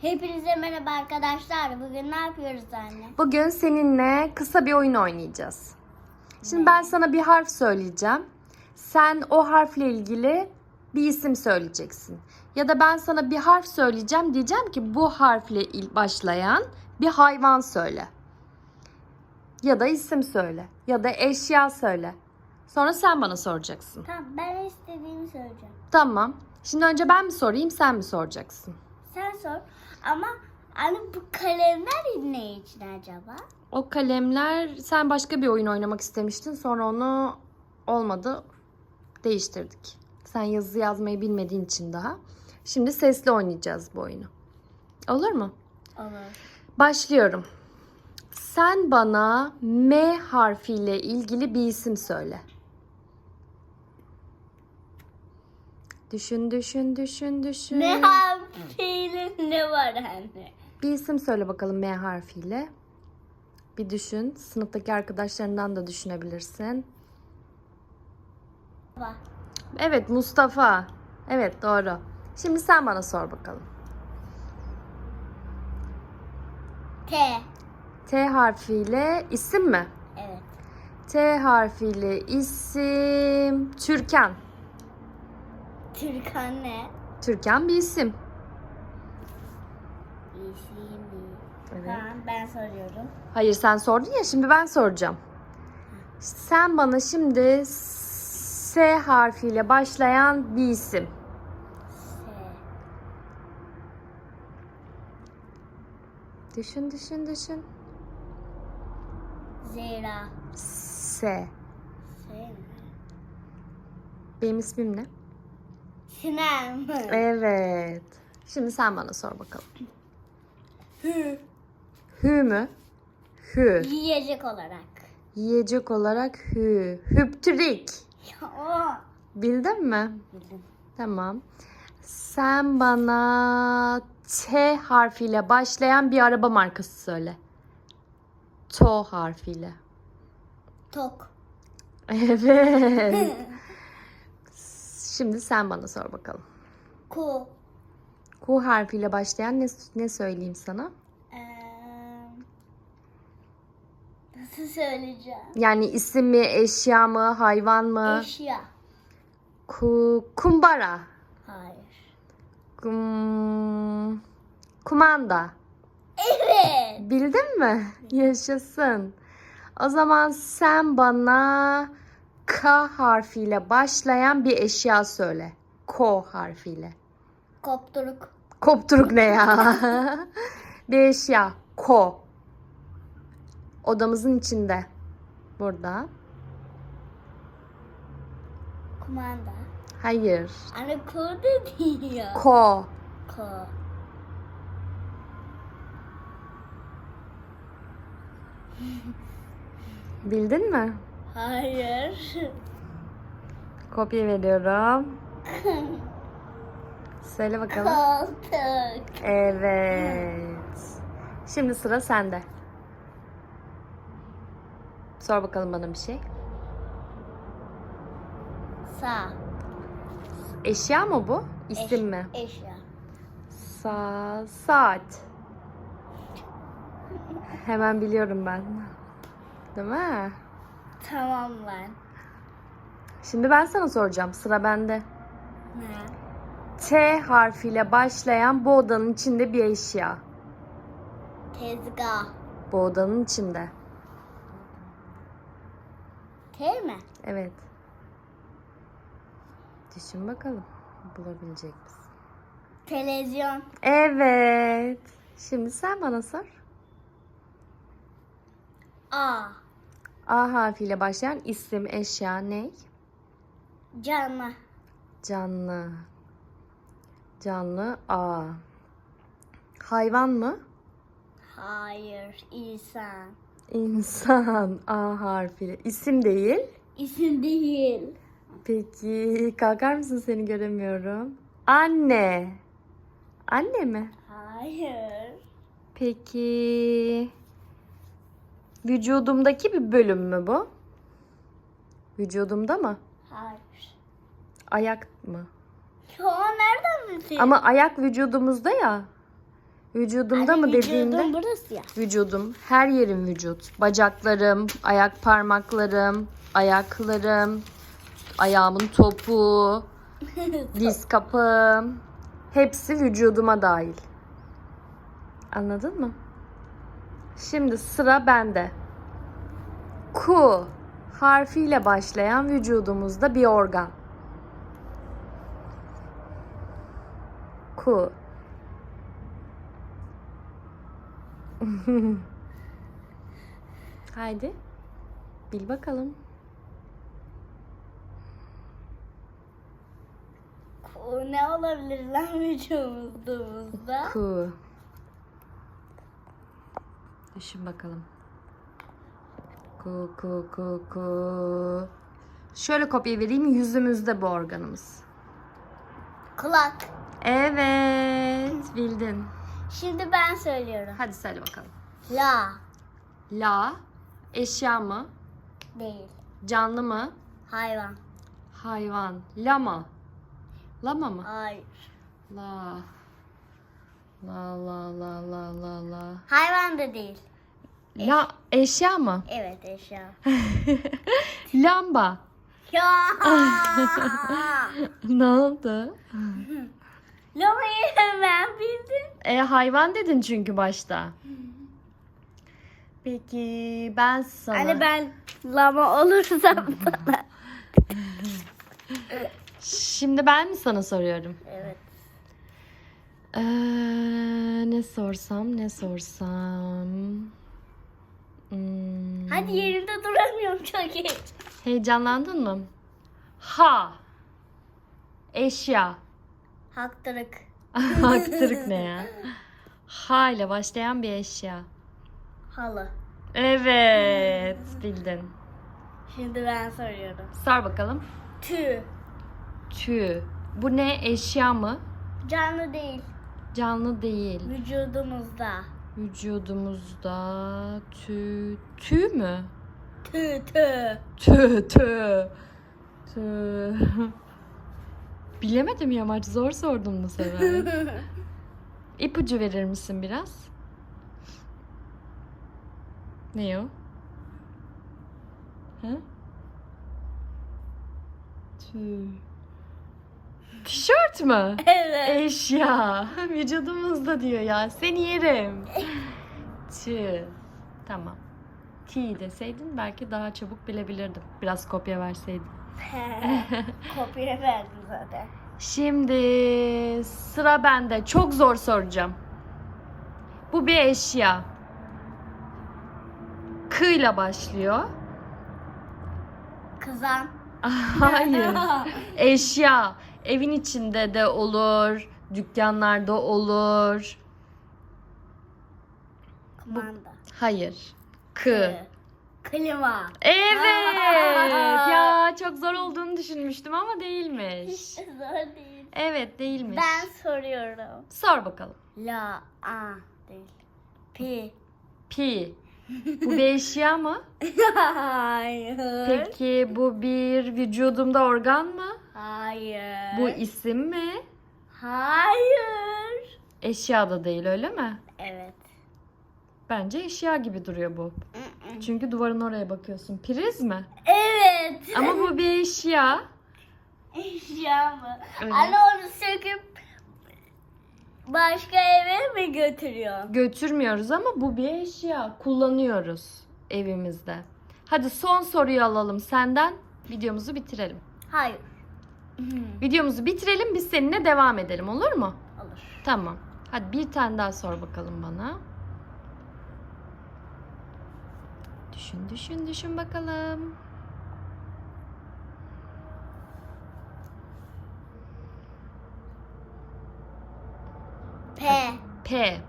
Hepinize merhaba arkadaşlar. Bugün ne yapıyoruz anne? Bugün seninle kısa bir oyun oynayacağız. Şimdi ben sana bir harf söyleyeceğim. Sen o harfle ilgili bir isim söyleyeceksin. Ya da ben sana bir harf söyleyeceğim. Diyeceğim ki bu harfle başlayan bir hayvan söyle. Ya da isim söyle. Ya da eşya söyle. Sonra sen bana soracaksın. Tamam ben istediğimi söyleyeceğim. Tamam. Şimdi önce ben mi sorayım sen mi soracaksın? Sen sor. Ama anne bu kalemler ne için acaba? O kalemler sen başka bir oyun oynamak istemiştin. Sonra onu olmadı. Değiştirdik. Sen yazı yazmayı bilmediğin için daha. Şimdi sesli oynayacağız bu oyunu. Olur mu? Olur. Başlıyorum. Sen bana M harfiyle ilgili bir isim söyle. Düşün, düşün, düşün, düşün. Ne harfiyle ne var anne? Bir isim söyle bakalım M harfiyle. Bir düşün. Sınıftaki arkadaşlarından da düşünebilirsin. Var. Evet Mustafa. Evet doğru. Şimdi sen bana sor bakalım. T. T harfiyle isim mi? Evet. T harfiyle isim Türkan. Türk anne. Türkan bir isim. İsim. Evet. Tamam ben soruyorum. Hayır sen sordun ya şimdi ben soracağım. Sen bana şimdi S harfiyle başlayan bir isim. S. Düşün düşün düşün. Zehra. S. S mi? Benim ismim ne? Sinem. Evet. Şimdi sen bana sor bakalım. Hı. Hü mü? Hü. Yiyecek olarak. Yiyecek olarak hü. Hüptürik. Bildin mi? Bildim. Tamam. Sen bana T harfiyle başlayan bir araba markası söyle. To harfiyle. Tok. Evet. Şimdi sen bana sor bakalım. Ku. Ku harfiyle başlayan ne, ne söyleyeyim sana? Ee, nasıl söyleyeceğim? Yani isim mi, eşya mı, hayvan mı? Eşya. Ku, kumbara. Hayır. Kum, kumanda. Evet. Bildin mi? Yaşasın. O zaman sen bana K harfiyle başlayan bir eşya söyle. Ko harfiyle. Kopturuk. Kopturuk ne ya? bir eşya. Ko. Odamızın içinde. Burada. Kumanda. Hayır. Anne ku dedi ya. Ko. Ko. Bildin mi? Hayır. Kopya veriyorum. Söyle bakalım. Koltuk. Evet. Şimdi sıra sende. Sor bakalım bana bir şey. Sağ. Eşya mı bu? İsim Eş- mi? Eşya. Sa saat. Hemen biliyorum ben. Değil mi? Tamam ben. Şimdi ben sana soracağım. Sıra bende. Ne? T harfiyle başlayan bu odanın içinde bir eşya. Tezgah. Bu odanın içinde. T mi? Evet. Düşün bakalım. Bulabilecek misin? Televizyon. Evet. Şimdi sen bana sor. A. A harfiyle başlayan isim, eşya ne? Canlı. Canlı. Canlı A. Hayvan mı? Hayır. İnsan. İnsan A harfiyle. İsim değil. İsim değil. Peki kalkar mısın seni göremiyorum. Anne. Anne mi? Hayır. Peki vücudumdaki bir bölüm mü bu? Vücudumda mı? Hayır. Ayak mı? Ya nereden bildin? Ama ayak vücudumuzda ya. Vücudumda Anne, mı dediğinde? vücudum burası ya. Vücudum, her yerim vücut. Bacaklarım, ayak parmaklarım, ayaklarım, ayağımın topuğu, diz kapım. Hepsi vücuduma dahil. Anladın mı? Şimdi sıra bende. Ku harfiyle başlayan vücudumuzda bir organ. Ku. Haydi. Bil bakalım. O ne olabilir lan vücudumuzda? Ku. Düşün bakalım. Ku ku ku ku. Şöyle kopya vereyim. Yüzümüzde bu organımız. Kulak. Evet, bildin. Şimdi ben söylüyorum. Hadi söyle bakalım. La. La, eşya mı? Değil. Canlı mı? Hayvan. Hayvan. Lama. Lama mı? Hayır. La. La la la la la la. Hayvan da değil. La eşya mı? Evet eşya. Lamba. Ya. ne oldu? Lamayı hemen bildin. E hayvan dedin çünkü başta. Peki ben sana Hani ben lama olursam sana. şimdi ben mi sana soruyorum? Evet. Ee, ne sorsam ne sorsam. Hmm, Hadi yerinde duramıyorum çok iyi. Heyecanlandın mı? Ha. Eşya. Haktırık. Haktırık ne ya? Ha ile başlayan bir eşya. Halı. Evet, bildin. Şimdi ben soruyorum. Sor bakalım. Tüy. Tüy. Bu ne? Eşya mı? Canlı değil. Canlı değil. Vücudumuzda. Vücudumuzda tüy. Tüy mü? Tüy tüy. Tüy tüy. Tüy. Bilemedim Yamaç. Zor sordun bu sefer. İpucu verir misin biraz? Ne o? Ha? Tüy. Tişört mü? evet. Eşya. Vücudumuzda diyor ya. Seni yerim. Tüy. Tamam. T deseydin belki daha çabuk bilebilirdim. Biraz kopya verseydin. Kopya verdim zaten. Şimdi sıra bende. Çok zor soracağım. Bu bir eşya. K ile başlıyor. Kızan. Hayır. Eşya. Evin içinde de olur. Dükkanlarda olur. Kumanda. Hayır. K. Klima. Evet. ya çok zor olduğunu düşünmüştüm ama değilmiş. Zor değil. Evet değilmiş. Ben soruyorum. Sor bakalım. La, a değil. Pi. Pi. Bu bir eşya mı? Hayır. Peki bu bir vücudumda organ mı? Hayır. Bu isim mi? Hayır. Eşya da değil öyle mi? Evet. Bence eşya gibi duruyor bu. Çünkü duvarın oraya bakıyorsun. Priz mi? Evet. Ama bu bir eşya. Eşya mı? Öyle. Anne onu söküp başka eve mi götürüyor? Götürmüyoruz ama bu bir eşya. Kullanıyoruz evimizde. Hadi son soruyu alalım senden. Videomuzu bitirelim. Hayır. Videomuzu bitirelim biz seninle devam edelim olur mu? Olur. Tamam. Hadi bir tane daha sor bakalım bana. Düşün düşün düşün bakalım. P. P.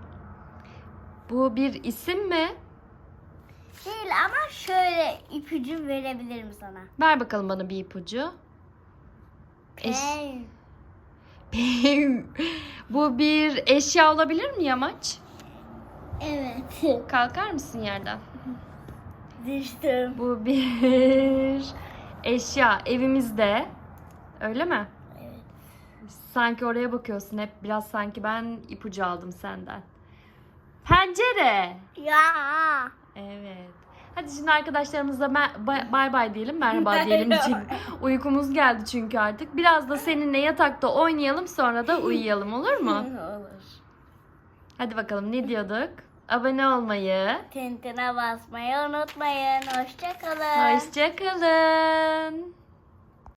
Bu bir isim mi? Değil ama şöyle ipucu verebilirim sana. Ver bakalım bana bir ipucu. P. Eş- P. Bu bir eşya olabilir mi Yamaç? Evet. Kalkar mısın yerden? Düştüm. Bu bir eşya evimizde. Öyle mi? Evet. Sanki oraya bakıyorsun hep biraz sanki ben ipucu aldım senden. Pencere. Ya. Evet. Hadi şimdi arkadaşlarımızla mer- bay- bay diyelim. Merhaba diyelim için. Uykumuz geldi çünkü artık. Biraz da seninle yatakta oynayalım sonra da uyuyalım olur mu? Olur. Hadi bakalım ne diyorduk? Abone olmayı. Tintine basmayı unutmayın. Hoşçakalın. Hoşçakalın.